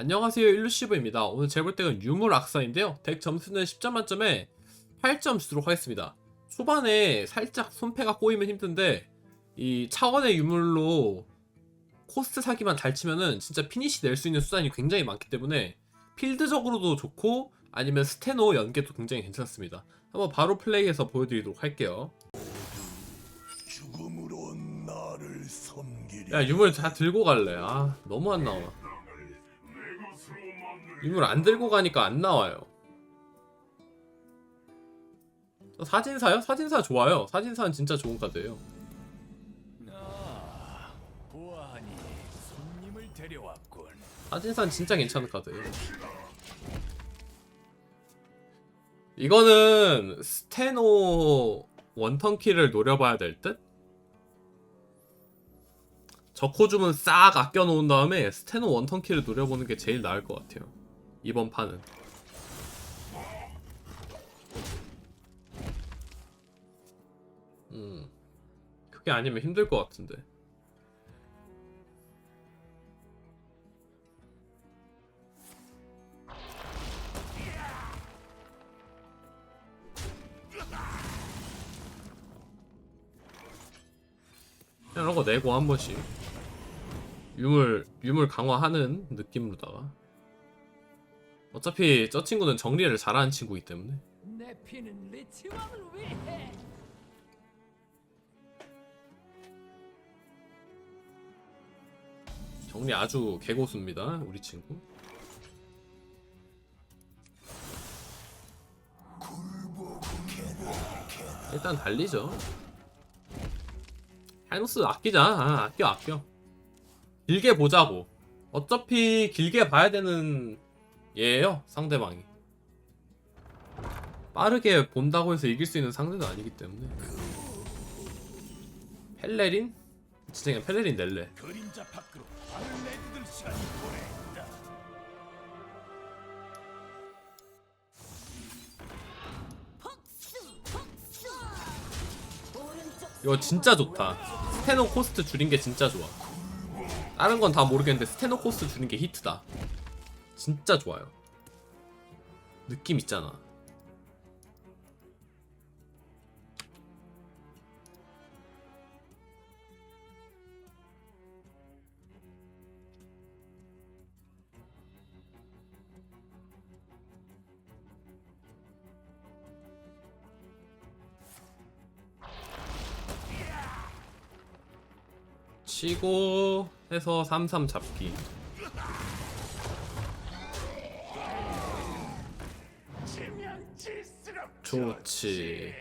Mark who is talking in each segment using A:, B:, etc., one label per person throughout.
A: 안녕하세요 일루시브입니다. 오늘 제볼 덱은 유물 악사인데요. 덱 점수는 10점 만점에 8점 주도록 하겠습니다. 초반에 살짝 손패가 꼬이면 힘든데 이 차원의 유물로 코스트 사기만 잘 치면은 진짜 피니시 낼 수 있는 수단이 굉장히 많기 때문에 필드적으로도 좋고 아니면 스테노 연계도 굉장히 괜찮습니다. 한번 바로 플레이해서 보여드리도록 할게요. 야 유물 다 들고 갈래. 아 너무 안 나와. 유물 안 들고 가니까 안 나와요. 어, 사진사요? 사진사 좋아요. 사진사는 진짜 좋은 카드예요. 사진사는 진짜 괜찮은 카드예요. 이거는 스테노 원턴키를 노려봐야 될 듯? 저코줌은 싹 아껴놓은 다음에 스테노 원턴키를 노려보는 게 제일 나을 것 같아요. 이번 판은. 음. 그게 아니면 힘들 것 같은데. 이런 거 내고 한 번씩 유물 유물 강화하는 느낌으로다가 어차피 저 친구는 정리를 잘하는 친구이기 때문에.
B: 내 피는 리치 왕을 위해.
A: 정리 아주 개고수입니다 우리 친구. 일단 달리죠. 하이노스 아끼자. 아, 아껴 아껴. 길게 보자고. 어차피 길게 봐야 되는 얘예요 상대방이 빠르게 본다고 해서 이길 수 있는 상대는 아니기 때문에 펠레린? 진짜 그냥 펠레린 낼래. 이거 진짜 좋다. 스테노 코스트 줄인 게 진짜 좋아. 다른 건 다 모르겠는데 스테노 코스트 줄인 게 히트다. 진짜 좋아요. 느낌 있잖아. 치고 해서 3-3 잡기. 좋지.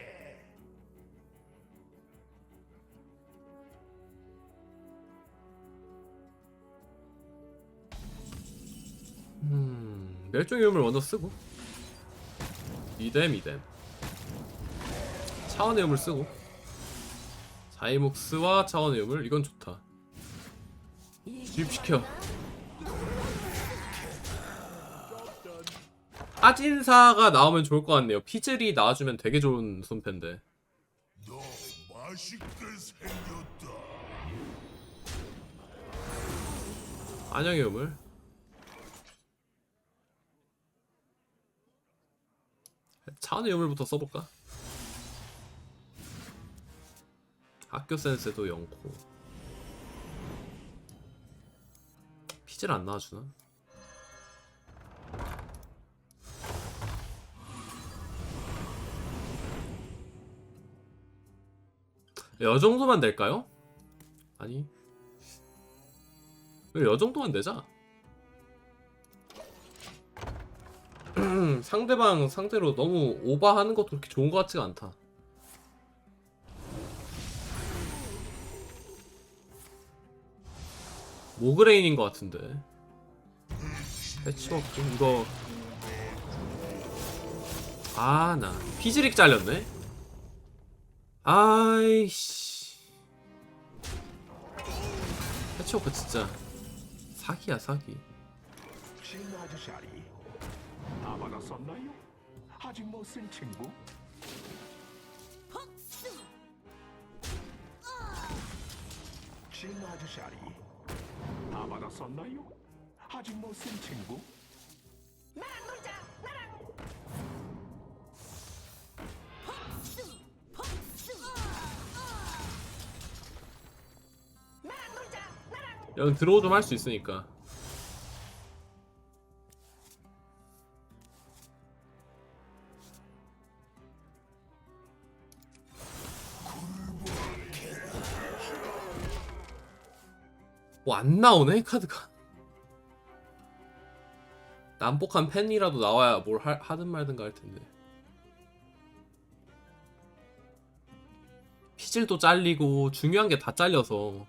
A: 음, 멸종의 유물 먼저 쓰고. 이뎀 이뎀. 차원의 유물 쓰고. 자이묵스와 차원의 유물 이건 좋다. 주입시켜. 하진사가 나오면 좋을 것 같네요. 피즐이 나와주면 되게 좋은 손패인데. 안녕의 유물. 차원의 유물부터 써볼까? 학교 센스도 영코. 피즐 안 나와주나? 여 정도만 될까요? 아니. 왜여 정도만 되자? 상대방 상대로 너무 오버하는 것도 그렇게 좋은 것 같지가 않다. 모그레인인 것 같은데. 패치워크 이거. 아나 피즈릭 잘렸네 아이씨 패치워크 진짜 사기야 사기
C: 신 아저씨아리 다 받았었나요? 아직 못쓴 친구? 신 아저씨아리 다 받았었나요? 아직 못쓴 친구?
A: 여기 드로우 좀 할 수 있으니까. 뭐안 나오네 카드가. 난폭한 펜이라도 나와야 뭘 하, 하든 말든가 할 텐데. 피질도 잘리고 중요한 게 다 잘려서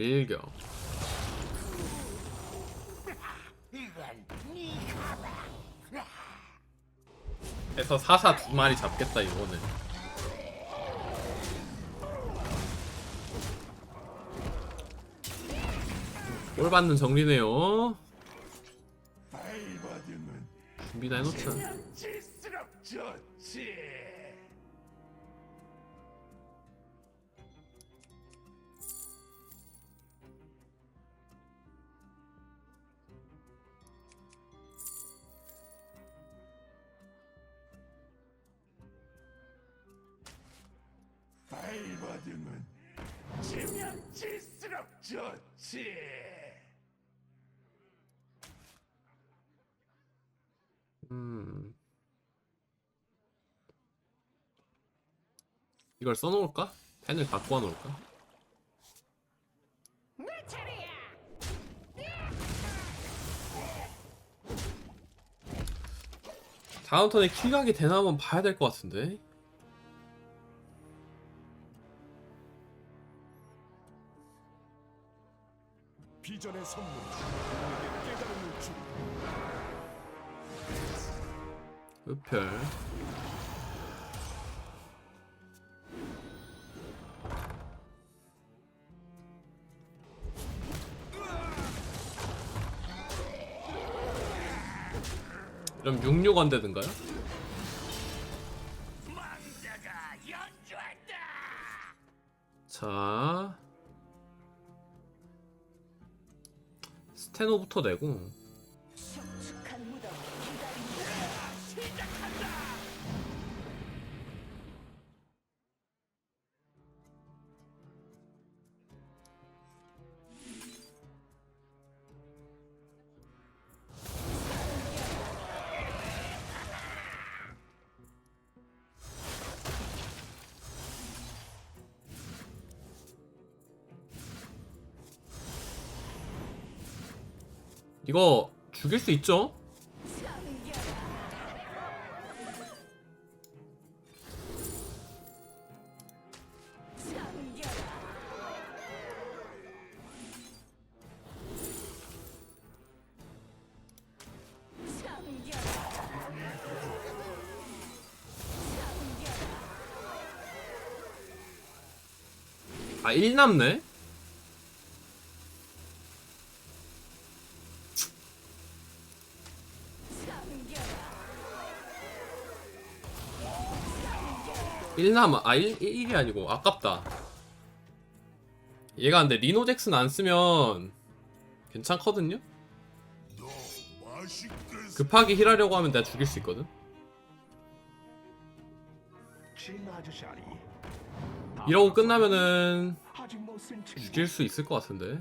A: 일경 해서 사사 두 마리 잡겠다 이거는. 꼴 받는 정리네요. 준비 다 해놓자
D: 알바드는 지면 질수록 좋지.
A: 음. 이걸 써놓을까? 펜을 갖고 와놓을까? 다음 턴에 킬각이 되나 한번 봐야 될 것 같은데
D: 비전의 선물, 우리에게 깨달음을 주.
A: 흡혈 그럼 66원 되든가요?
D: 망자
A: 테노부터 내고 이거 죽일 수 있죠? 아, 1 남네? 일 남, 아, 1, 1이 아니고, 아깝다. 얘가 근데 리노 잭슨 안 쓰면 괜찮거든요? 급하게 힐하려고 하면 내가 죽일 수 있거든? 이러고 끝나면은? 죽일 수 있을 것 같은데.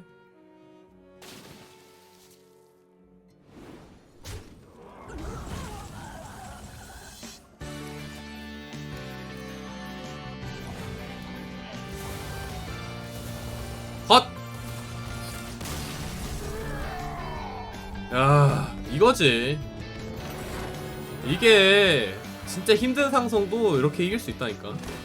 A: 이거지. 이게 진짜 힘든 상성도 이렇게 이길 수 있다니까.